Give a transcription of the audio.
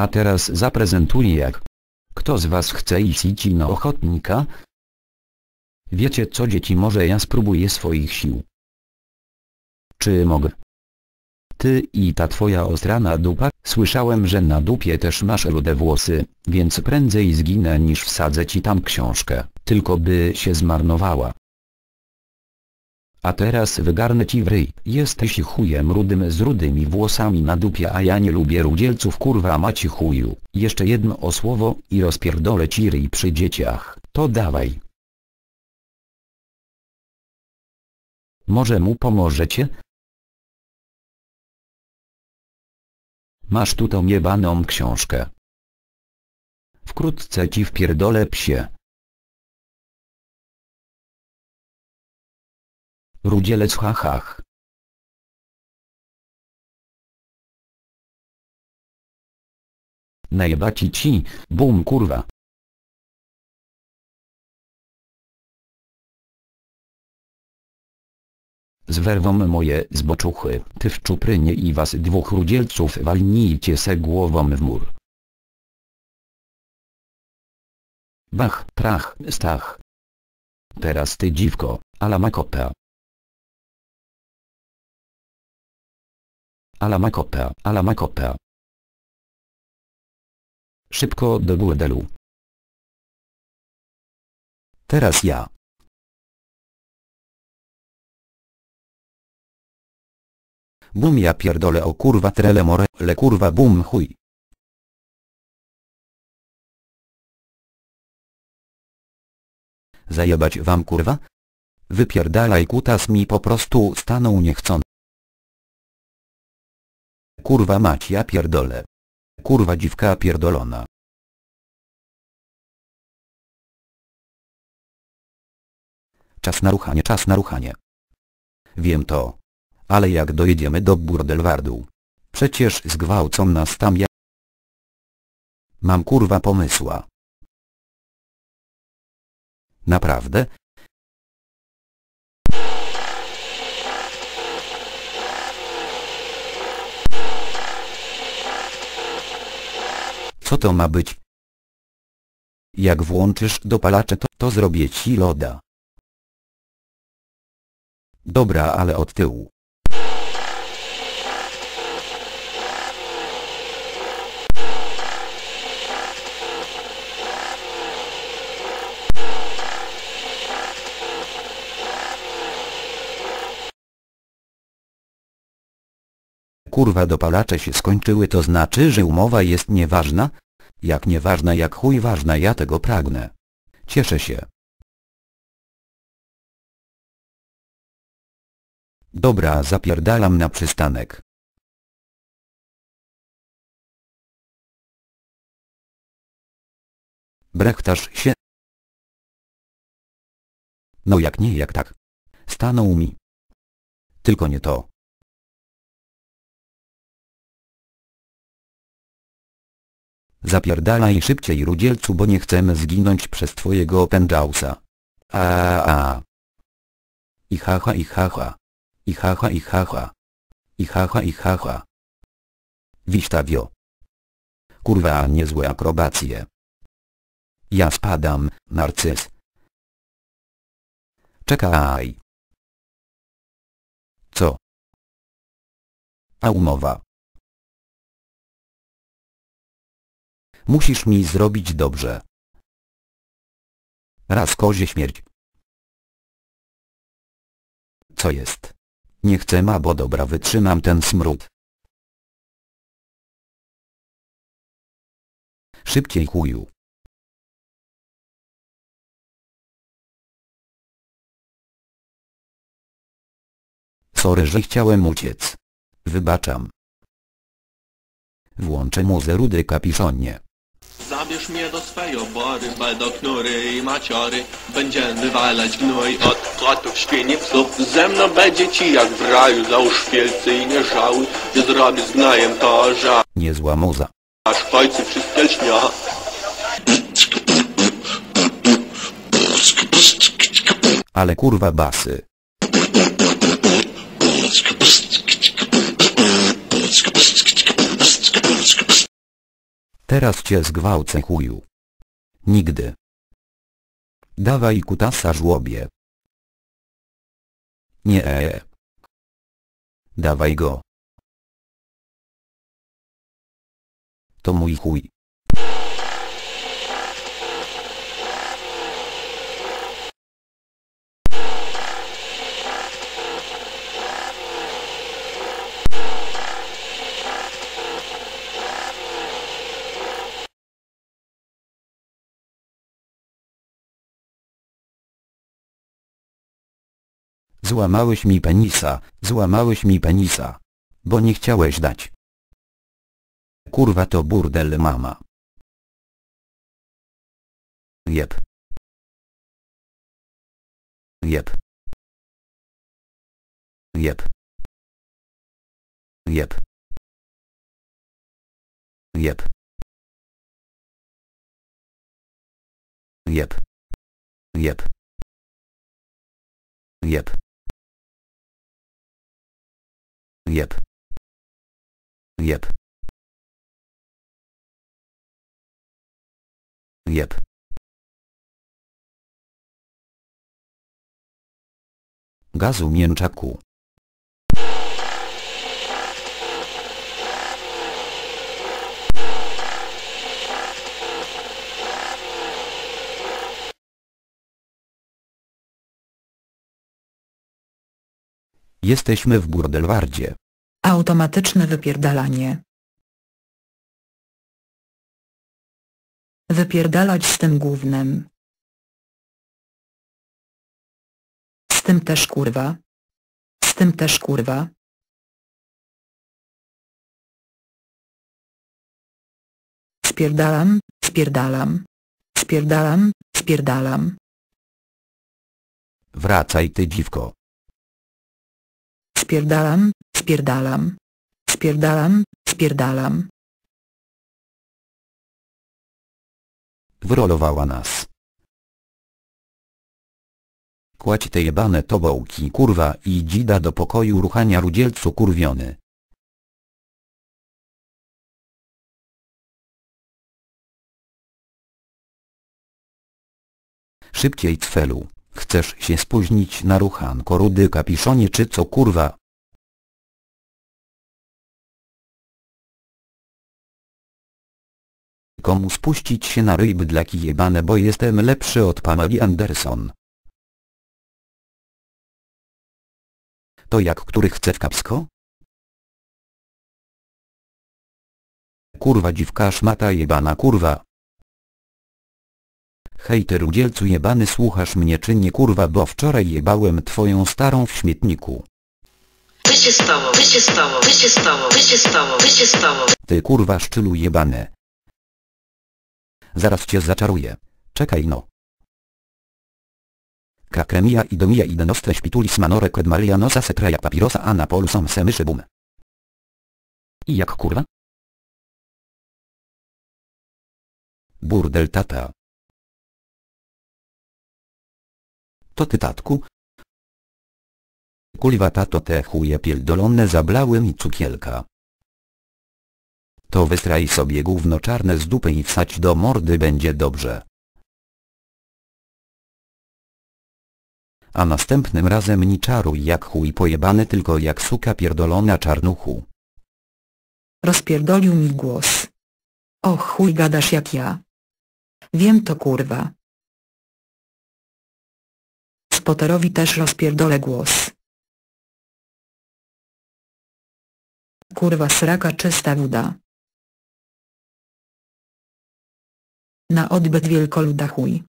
A teraz zaprezentuję jak. Kto z was chce iść na ochotnika? Wiecie co dzieci może ja spróbuję swoich sił. Czy mogę? Ty i ta twoja ostrana dupa, słyszałem że na dupie też masz rude włosy, więc prędzej zginę niż wsadzę ci tam książkę, tylko by się zmarnowała. A teraz wygarnę ci w ryj. Jesteś chujem rudym z rudymi włosami na dupie a ja nie lubię rudzielców kurwa maci chuju. Jeszcze jedno o słowo i rozpierdolę ci ryj przy dzieciach. To dawaj. Może mu pomożecie? Masz tu tą jebaną książkę. Wkrótce ci wpierdolę psie. Rudzielec hachach. Najebaci ci, bum kurwa. Zwerwą moje zboczuchy, ty w czuprynie i was dwóch rudzielców walnijcie se głową w mur. Bach, trach, stach. Teraz ty dziwko, ala makota. Ala makota, ala makota. Szybko do burdelu. Teraz ja. Bum ja pierdolę o kurwa trele more, le kurwa bum chuj. Zajebać wam kurwa? Wypierdalaj kutas mi po prostu stanął niechcący. Kurwa mać ja pierdolę. Kurwa dziwka pierdolona. Czas na ruchanie, czas na ruchanie. Wiem to. Ale jak dojedziemy do burdelwardu? Przecież zgwałcą nas tam ja... Mam kurwa pomysła. Naprawdę? Co to ma być? Jak włączysz dopalacze to, to zrobię ci loda. Dobra ale od tyłu. Kurwa dopalacze się skończyły to znaczy że umowa jest nieważna? Jak nieważna jak chuj ważna ja tego pragnę. Cieszę się. Dobra zapierdalam na przystanek. Brechtasz się? No jak nie jak tak. Stanął mi. Tylko nie to. Zapierdalaj szybciej rudzielcu bo nie chcemy zginąć przez twojego penthouse'a. A, a. I haha i haha. I haha i haha. I haha i haha. Wiśtawio. Kurwa niezłe akrobacje. Ja spadam, narcyz. Czekaj. Co? A umowa. Musisz mi zrobić dobrze. Raz kozie śmierć. Co jest? Nie chcę ma bo dobra wytrzymam ten smród. Szybciej chuju. Sorry, że chciałem uciec. Wybaczam. Włączę muzę rudy kapiszonie. Zabierz mnie do swej obory, będą knury i maciory Będziemy wywalać gnój od kotów, świni, psów Ze mną będzie ci jak w raju, załóż wielcy i nie żałuj Nie zrobię z gnojem to, że Niezła muza. aż w końcu wszystkie lśnia Ale kurwa basy. Teraz cię zgwałcę chuju. Nigdy. Dawaj kutasa żłobie. Nie. e. Dawaj go. To mój chuj. Złamałeś mi penisa, złamałeś mi penisa. Bo nie chciałeś dać. Kurwa to burdel mama. Jep. Jep. Jep. Jep. Jep. Jep. Jep. Jep. Jep. Jep. Jep. Gazu mięczaku. Jesteśmy w burdelwardzie. Automatyczne wypierdalanie. Wypierdalać z tym gównem. Z tym też kurwa. Z tym też kurwa. Spierdalam, spierdalam. Spierdalam, spierdalam. Wracaj ty dziwko. Spierdalam, spierdalam. Spierdalam, spierdalam. Wyrolowała nas. Kładź te jebane tobołki kurwa i dzida do pokoju ruchania rudzielcu kurwiony. Szybciej cfelu, chcesz się spóźnić na ruchanko rudy kapiszonie czy co kurwa? Komu spuścić się na ryj bydlaki jebane bo jestem lepszy od Pameli Anderson. To jak który chce w kapsko? Kurwa dziwka szmata jebana kurwa. Hej ty rudzielcu jebany słuchasz mnie czy nie kurwa bo wczoraj jebałem twoją starą w śmietniku. Co się stało? Co się stało? Co się się się stało? Ty kurwa szczylu jebane. Zaraz cię zaczaruję. Czekaj no. Kakremia idomia idenostwe szpitulis manore qued marianosa setraja papirosa anapolusom semyszybum. I jak kurwa? Burdel tata. To ty tatku? Kulwa tato te chuje pierdolone zablały mi cukielka. To wystraj sobie gówno czarne z dupy i wsać do mordy będzie dobrze. A następnym razem ni czaruj jak chuj pojebany tylko jak suka pierdolona czarnuchu. Rozpierdolił mi głos. O chuj gadasz jak ja. Wiem to kurwa. Spoterowi też rozpierdolę głos. Kurwa sraka czysta woda. Na odbyt wielkoluda chuj.